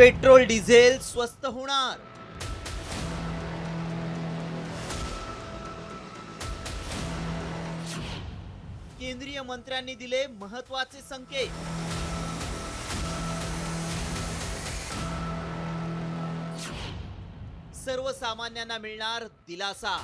Petrol diesel स्वस्त होणार. केंद्रीय मंत्र्यांनी दिले महत्त्वाचे संकेत. सर्वसामान्यांना मिळणार दिलासा.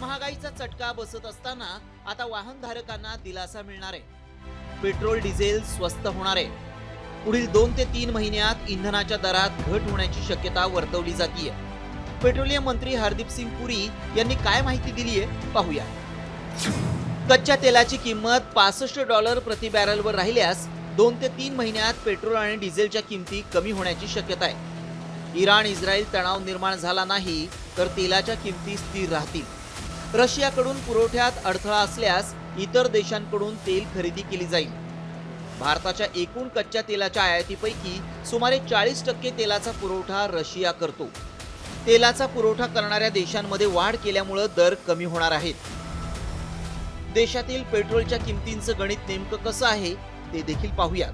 महागाईचा चटका बसत असताना आता वाहनधारकांना दिलासा मिळणार आहे. पेट्रोल डिझेल स्वस्त होणार आहे. पुढील दोन ते तीन महिन्यात इंधनाच्या दरात घट होण्याची शक्यता वर्तवली जातीय. पेट्रोलियम मंत्री हरदीप सिंग पुरी यांनी काय माहिती दिली आहे पाहूया. कच्च्या तेलाची किंमत पासष्ट डॉलर प्रति बॅरलवर राहिल्यास दोन ते तीन महिन्यात पेट्रोल आणि डिझेलच्या किमती कमी होण्याची शक्यता आहे. इराण इस्रायल तणाव निर्माण झाला नाही तर तेलाच्या किमती स्थिर राहतील. रशियाकडून पुरवठ्यात अडथळा असल्यास इतर देशांकडून तेल खरेदी केली जाईल. भारताच्या एकूण कच्च्या तेलाच्या आयातीपैकी सुमारे चाळीस टक्के तेलाचा पुरवठा रशिया करतो. तेलाचा पुरवठा करणाऱ्या देशांमध्ये वाढ केल्यामुळं दर कमी होणार आहेत. देशातील पेट्रोलच्या किमतींचं गणित नेमकं कसं आहे ते देखील पाहूयात.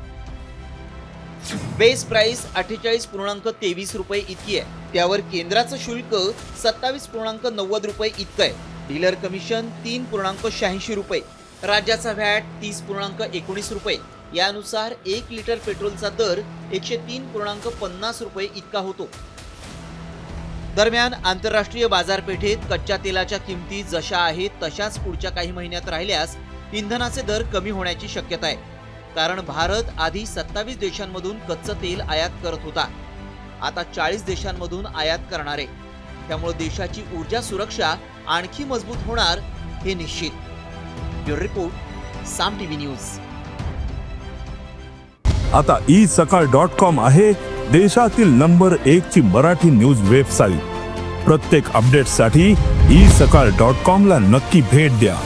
बेस प्राइस अठ्ठेचाळीस पूर्णांक तेवीस रुपये इतकी आहे. त्यावर केंद्राचं शुल्क सत्तावीस पूर्णांक नव्वद रुपये इतकं आहे. डीलर कमिशन तीन पूर्णांक शहाऐंशी रुपये राज्याचा व्हॅट तीस पूर्णांक एकोणीस रुपये. यानुसार एक लिटर पेट्रोलचा दर एकशे तीन पूर्णांक पन्नास रुपये इतका होतो. दरम्यान आंतरराष्ट्रीय बाजारपेठेत कच्च्या तेलाच्या किमती जशा आहेत तशाच पुढच्या काही महिन्यात राहिल्यास इंधनाचे दर कमी होण्याची शक्यता आहे. कारण भारत आधी सत्तावीस देशांमधून कच्चं तेल आयात करत होता. आता चाळीस देशांमधून आयात करणार. आहे त्यामुळे देशाची ऊर्जा सुरक्षा आणखी मजबूत होणार हे निश्चित. Bureau report Saam TV news. आता ई सकाळ डॉट कॉम आहे देशातील नंबर एक ची मराठी न्यूज वेबसाईट. प्रत्येक अपडेटसाठी ई सकाळ डॉट कॉम ला नक्की भेट द्या.